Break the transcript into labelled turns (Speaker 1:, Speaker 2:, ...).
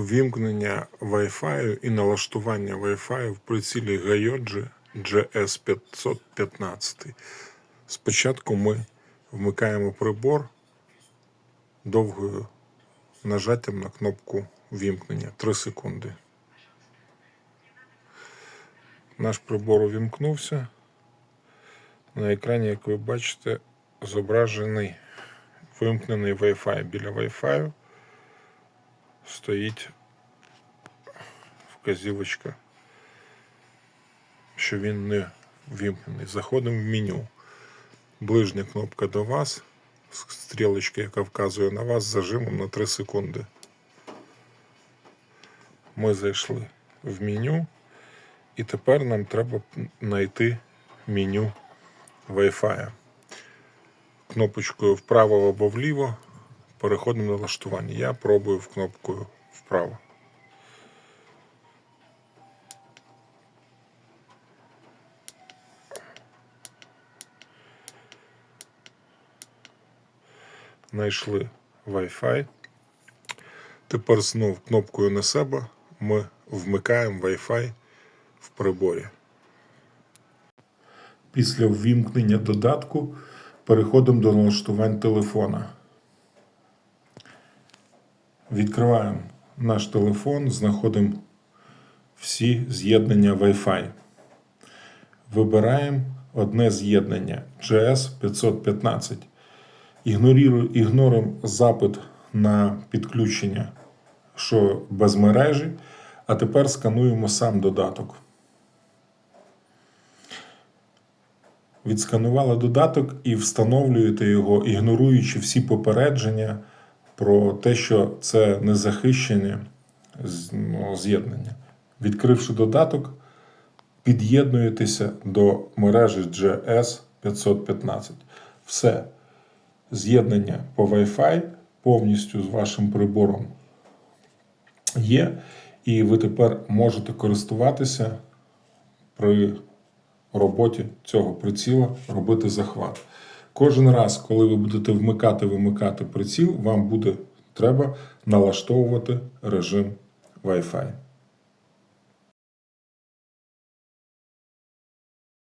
Speaker 1: Вімкнення Wi-Fi і налаштування Wi-Fi в прицілі Gayoji GS515. Спочатку ми вмикаємо прибор довгою нажаттям на кнопку вімкнення 3 секунди. Наш прибор увімкнувся. На екрані, як ви бачите, зображений вимкнений Wi-Fi. Біля Wi-Fi стоїть вказівочка, що він не вімкнений. Заходимо в меню. Ближня кнопка до вас, стрілочка, яка вказує на вас, зажимом на 3 секунди. Ми зайшли в меню, і тепер нам треба знайти меню Wi-Fi. Кнопочкою вправо або вліво переходимо на налаштування. Я пробую в кнопкою вправо. Знайшли Wi-Fi. Тепер знов кнопкою на себе ми вмикаємо Wi-Fi в приборі. Після ввімкнення додатку переходимо до налаштувань телефона. Відкриваємо наш телефон, знаходимо всі з'єднання Wi-Fi. Вибираємо одне з'єднання GS515. Ігноріру- Ігноримо запит на підключення, що без мережі, а тепер скануємо сам додаток. Відсканували додаток і встановлюєте його, ігноруючи всі попередження про те, що це незахищене ну, з'єднання. Відкривши додаток, під'єднуєтеся до мережі GS 515. Все. З'єднання по Wi-Fi повністю з вашим прибором є, і ви тепер можете користуватися при роботі цього приціла, робити захват. Кожен раз, коли ви будете вмикати вимикати приціл, вам буде треба налаштовувати режим Wi-Fi.